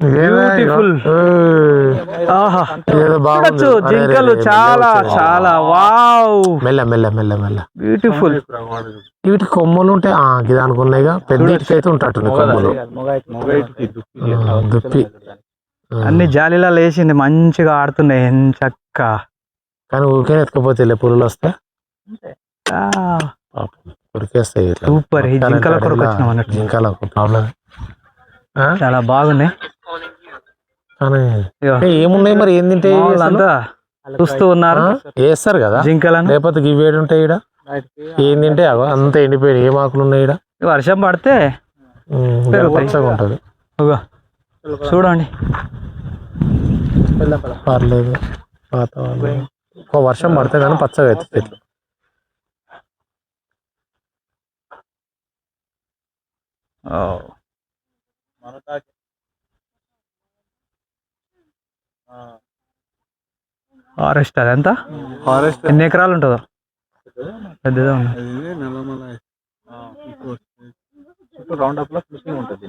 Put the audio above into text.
Beautiful ఆహా. ఏదో బాగుంది. చూడొచ్చు జింకలు చాలా. చాలా. వావ్. మెల్ల మెల్ల మెల్ల మెల్ల. బ్యూటిఫుల్ వీటి కొమ్ములు ఉంటాయి ఆ ఇది అనుకున్నాయిగా. పెద్ద ఇటుకైతే ఉంటాయి కొమ్ములు. దుప్పి. అన్ని జాలీలా లేచింది మంచిగా ఆడుతున్నాయి చక్క. కానీ ఊరికే ఎత్తుకపోతే పులులు వస్తే ఉరికేస్తాయి. సూపర్ జింకల కొరకు వచ్చినాం అన్నట్టు. జింకల ప్రాబ్లం చాలా బాగున్నాయి. ఏమున్నాయి మరి? ఏం తింటే చూస్తూ ఉన్నారు. వేస్తారు కదా? జింకలను. లేకపోతే ఇవి వేడి ఉంటాయి ఈడ? ఏం తింటే అగో అంత ఎండిపోయి ఏం ఆకులు ఉన్నాయి ఈడ? వర్షం పడితే ఉంటది. చూడండి. పర్లేదు. వాతావరణం. ఒక వర్షం పడితే కానీ పచ్చగా అవుతుంది చెట్లు. ఓ. ఫారెస్ట్ అది ఎంత? ఫారెస్ట్ ఎన్ని ఎకరాలు ఉంటుందో? పెద్దదే ఉంది. రౌండ్ అప్లో ఉంటుంది